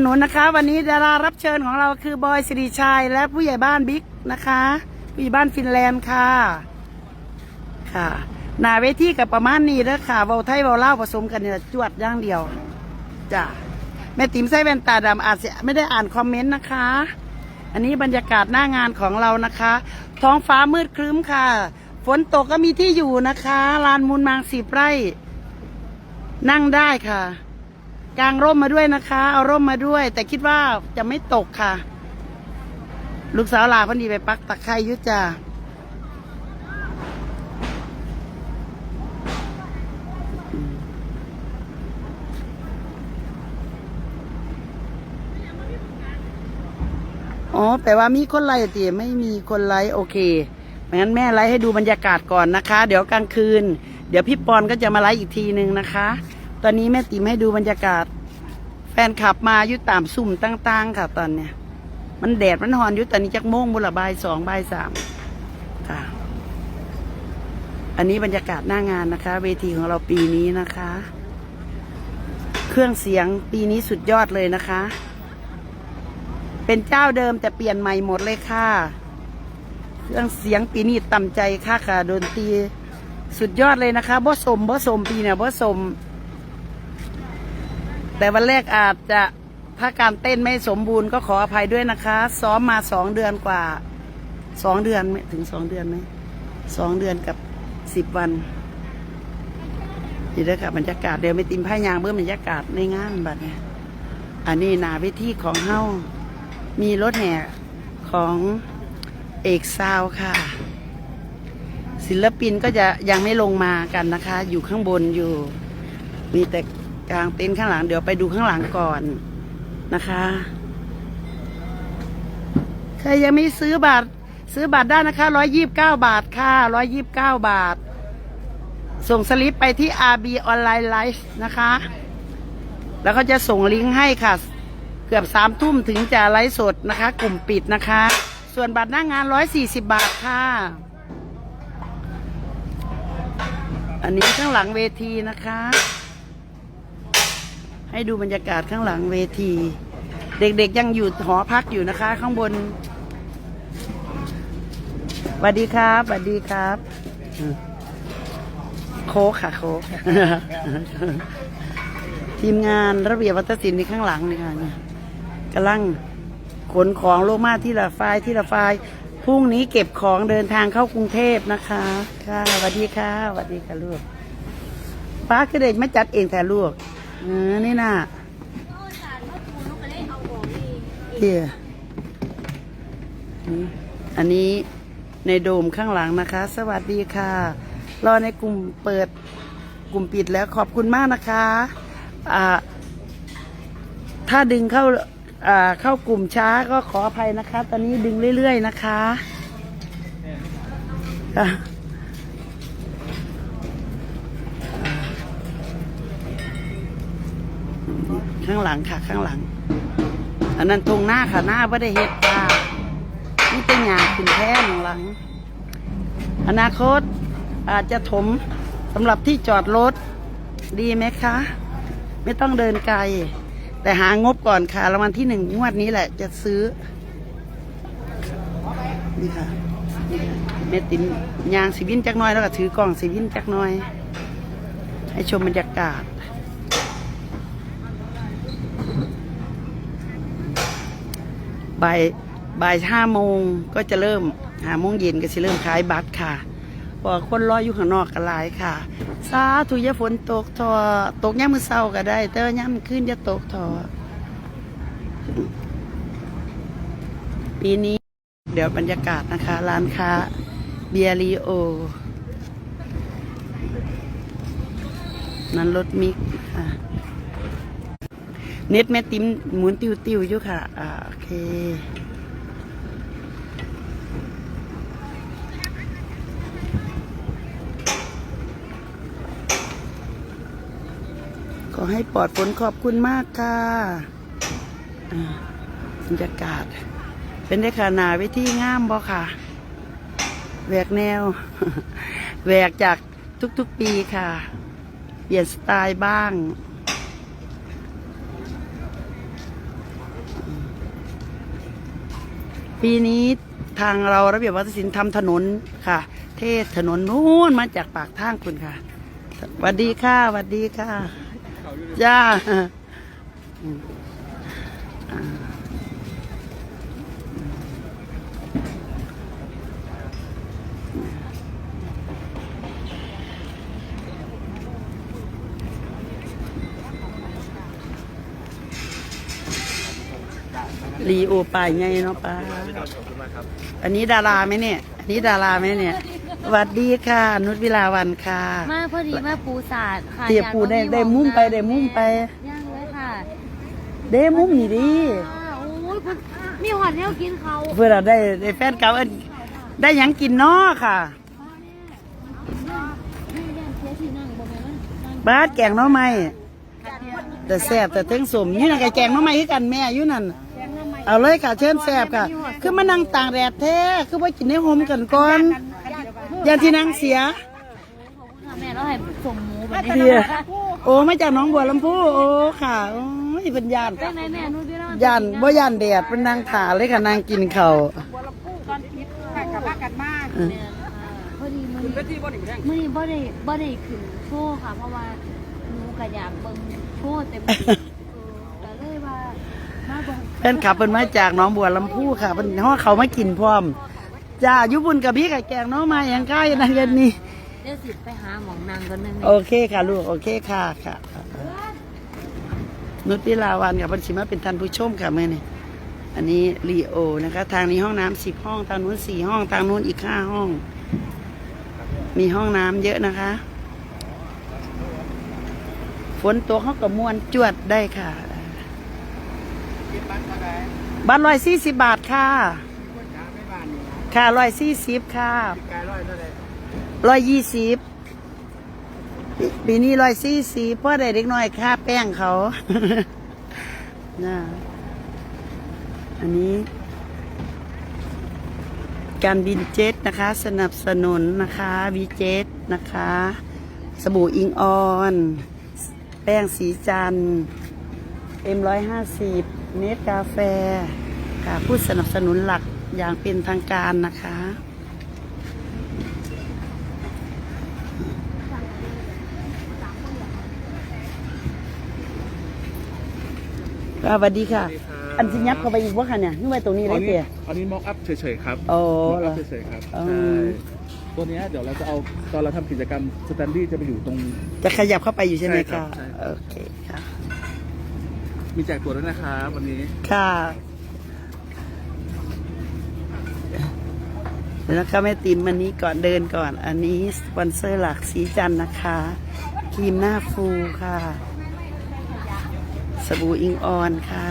หนุนนะคะ วันนี้ดารารับเชิญของเราคือบอยสิริชัยและผู้ใหญ่บ้านบิ๊กนะคะผู้ใหญ่บ้านฟินแลนด์ค่ะ ค่ะหนาเวทีกับประมาณนี้เด้อค่ะเวาไทยเวาเล่าผสมกันเนี่ยจวดอย่างเดียวจ้ะแม่ติ๋มใส่แว่นตาดำอาจจะไม่ได้อ่านคอมเมนต์นะคะ อันนี้บรรยากาศหน้างานของเรานะคะ ท้องฟ้ามืดครึ้มค่ะ ฝนตกก็มีที่อยู่นะคะลานมูลมางสีไร่ นั่งได้ค่ะ กางร่มมาด้วยนะคะ เอาร่มมาด้วย แต่คิดว่าจะไม่ตกค่ะ ลูกสาวลาพอดีไปปักตะไคร้ยุจ้าอ๋อแปลว่ามีคนไลค์ตีไม่มีคนไลค์โอเคงั้นแม่ไลค์ให้ดูบรรยากาศก่อนนะคะ เดี๋ยวกลางคืน เดี๋ยวพี่ปอนก็จะมาไลฟ์อีกทีหนึ่งนะคะ ตอนนี้แม่ติ๋มให้ดูบรรยากาศ แฟนขับมาอยู่ตามสุ่มต่างๆ ค่ะ ตอนเนี้ย มันแดดมันหอนอยู่ตอนนี้จักโมงบุละบายสองบายสามค่ะ อันนี้บรรยากาศหน้างานนะคะ เวทีของเราปีนี้นะคะ เครื่องเสียงปีนี้สุดยอดเลยนะคะ เป็นเจ้าเดิมแต่เปลี่ยนใหม่หมดเลยค่ะเครื่องเสียงปีนี้ต่ำใจค่ะค่ะดนตรีสุดยอดเลยนะคะบ่สมบ่สมปีเนี่ยบ่สม แต่วันแรกอาจจะถ้าการเต้นไม่สมบูรณ์ก็ขออภัยด้วยนะคะ ซ้อมมาสองเดือนกว่าสองเดือนไหมถึงสองเดือนไหมสองเดือนกับสิบวันนี่เด้อค่ะบรรยากาศเดี๋ยวไม่ติมผ้ายางเบื้องบรรยากาศในงานบัดเนี่ยอันนี้นาเวทีของเฮ้ามีรถแห่ของเอกซาวค่ะ ศิลปินก็จะยังไม่ลงมากันนะคะ อยู่ข้างบนอยู่ มีแต่ กลางเต็นท์ข้างหลังเดี๋ยวไปดูข้างหลังก่อนนะคะ ใครยังไม่ซื้อบัตรซื้อบัตรได้นะคะร้อยยี่บเก้าบาทค่ะร้อยยี่บเก้าบาท ส่งสลิปไปที่ RB Online Live นะคะ แล้วก็จะส่งลิงก์ให้ค่ะ เกือบสามทุ่มถึงจะไลฟ์สดนะคะ กลุ่มปิดนะคะ ส่วนบัตรหน้างานร้อยสี่สิบบาทค่ะ อันนี้ข้างหลังเวทีนะคะ ให้ดูบรรยากาศข้างหลังเวที เด็กๆยังอยู่หอพักอยู่นะคะ ข้างบนสวัสดีครับสวัสดีครับ โคกค่ะโคกทีมงานระเบียบวัฒนศิลป์นี่ข้างหลังนี่ค่ะกำลังขนของโลมาที่ละไฟที่ละไฟพรุ่งนี้เก็บของเดินทางเข้ากรุงเทพนะคะ ค่ะสวัสดีค่ะสวัสดีค่ะลูกป้าคือเด็กไม่จัดเองแต่ลูก เออนี่น่ะเดี๋ยวนี่อันนี้ในโดมข้างหลังนะคะ สวัสดีค่ะ รอในกลุ่มเปิดกลุ่มปิดแล้วขอบคุณมากนะคะอ่าถ้าดึงเข้าอ่าเข้ากลุ่มช้าก็ขออภัยนะคะ ตอนนี้ดึงเรื่อยๆนะคะค่ะ ข้างหลังค่ะข้างหลัง อันนั้นตรงหน้าค่ะหน้าไม่ได้เฮ็ดค่ะนี่เป็นงานคุณแท้หนึ่งหลัง อนาคตอาจจะถมสำหรับที่จอดรถดีไหมคะ ไม่ต้องเดินไกล แต่หางบก่อนค่ะรางวัลที่หนึ่งงวดนี้แหละ จะซื้อ นี่ค่ะนี่ค่ะแม่ติ๋มยางสีวินจักน้อยแล้วก็ถือกล่องสีวินจักน้อย ให้ชมบรรยากาศ บ่ายบ่ายห้าโมงก็จะเริ่มห้าโมงเย็นก็จะเริ่มขายบัตรค่ะพอคนรออยู่ข้างนอกกันหลายค่ะสาธุยาฝนตกทอตกย่ามมือเศร้าก็ได้ แต่ว่าย่ามขึ้นจะตกทอปีนี้ เดี๋ยวบรรยากาศนะคะ ร้านค้าเบียรีโอ นั้นรถมิกค่ะ เน็ตแม่ติ้มหมุนติวติวๆอยู่ค่ะ อ่าโอเค ขอให้ปลอดฝนขอบคุณมากค่ะบรรยากาศ เป็นได้ขานาวิธีงามบ่ค่ะแหวกแนวแหวกจากทุกๆปีค่ะ เปลี่ยนสไตล์บ้าง ปีนี้ทางเราระเบียบวัฒนศิลป์ทำถนนค่ะ เทศถนนนู้นมาจากปากทางคุณค่ะสวัสดีค่ะสวัสดีค่ะ จ้าอ่า ลีโอปายไงเนาะป้าอันนี้ดาราไหมเนี่ย อันนี้ดาราไหมเนี่ยสวัสดีค่ะ นุชวิลาวันค่ะ มาพอดีมาปูศาสตร์ค่ะเตี๋ยปูได้อยากได้มุมไปได้มุมไปย่างเลยค่ะเด้มุมนี่ดีอ่าโอ้ยคุณมีหอดแนวกินเขาเพื่อเราได้ได้แฟนเก่าเอิ้นได้หยังกินเนาะค่ะนี่เรียนเสียที่นั่งบ่แม่นนั่งบ้าดแกงหน้อไม้แต่แซ่บแต่เทั้งสมอยู่นั่นก็แกงหน้อไม้คือกันแม่อยู่นั่น เอาเลยค่ะเชิญแซ่บค่ะ คือมานั่งต่างแดดแท้ คือว่ากินในโฮมกันก่อนยันที่นั่งเสียค่ะแม่เราให้ส่งหมูแบบนี้เดียโอ้มาจากหน้องบัวลำพูโอ้ค่ะโอ้ยเป็นญาติเป็นไงแม่นู้นพี่น้องย่านบ่ย่านแดดเป็นนางถาเลยค่ะนางกินข้าวกับบ้ากันมากเออแม่ค่ะพอดีมื้อนี้มื้อนี้บ่ได้บ่ได้ขึ้นโชว์ค่ะ เพราะว่าหนูก็อยากเบิ่งโชว์เต็มที่เออก็เลยว่า มาเบิ่งเพิ่นขับเพิ่นมาจากหน้องบัวลำพูค่ะเพิ่นฮอดเขามากินพร้อมจ้าอยู่บุญกับพี่กับแกงหน้องมาอย่างใกล้นั่นกันนี่เดี๋ยวสิไปหาหมองนางก่อนนึงโอเคค่ะลูกโอเคค่ะค่ะนุชพิลาวันกับพันชิมาเป็นท่านผู้ชมค่ะเมื่อนี่อันนี้รีโอนะคะ ทางนี้ห้องน้ำสิบห้อง ทางนู้นสี่ห้อง ทางนู้นอีกห้าห้อง มีห้องน้ำเยอะนะคะ ฝนตกเขากับมวนจวดได้ค่ะ บัตรร้อยสี่สิบบาทค่ะ ค่ะร้อยสี่สิบค่ะร้อยยี่สิบปีนี้ร้อยสี่สิบเพราะได้เด็กน้อยค่าแป้งเขานะอันนี้ การบินเจ็ตนะคะ สนับสนุนนะคะวีเจ็ตนะคะ สบู่อิงออน แป้งสีจันเอ็มร้ อยห้าสิบเนสกาแฟค่ะผู้สนับสนุนหลักอย่างเป็นทางการนะคะค่ะสวัสดีค่ะ อันสิยับเข้าไปอีกว่าค่ะเนี่ยนี่ไว้ตรงนี้อัได้นนี้เตี๋ยอันนี้ม็อกอัพเฉยๆครับโอ้ม็อกเหรอัอพเฉยๆครับอืใช่มตัวเนี้ยเดี๋ยวเราจะเอาตอนเราทำกิจกรรมสแตนดี้จะไปอยู่ตรง จะขยับเข้าไปอยู่ใช่ไหมใช่ครัคะบใช่โอเคค่ะ มีแจกตัวด้วยนะครับวันนี้ ค่ะแล้วก็แม่ติมอันนี้ก่อนเดินก่อน อันนี้สปอนเซอร์หลักสีจันนะคะครีมหน้าฟูค่ะ สบู่อิงออนค่ะ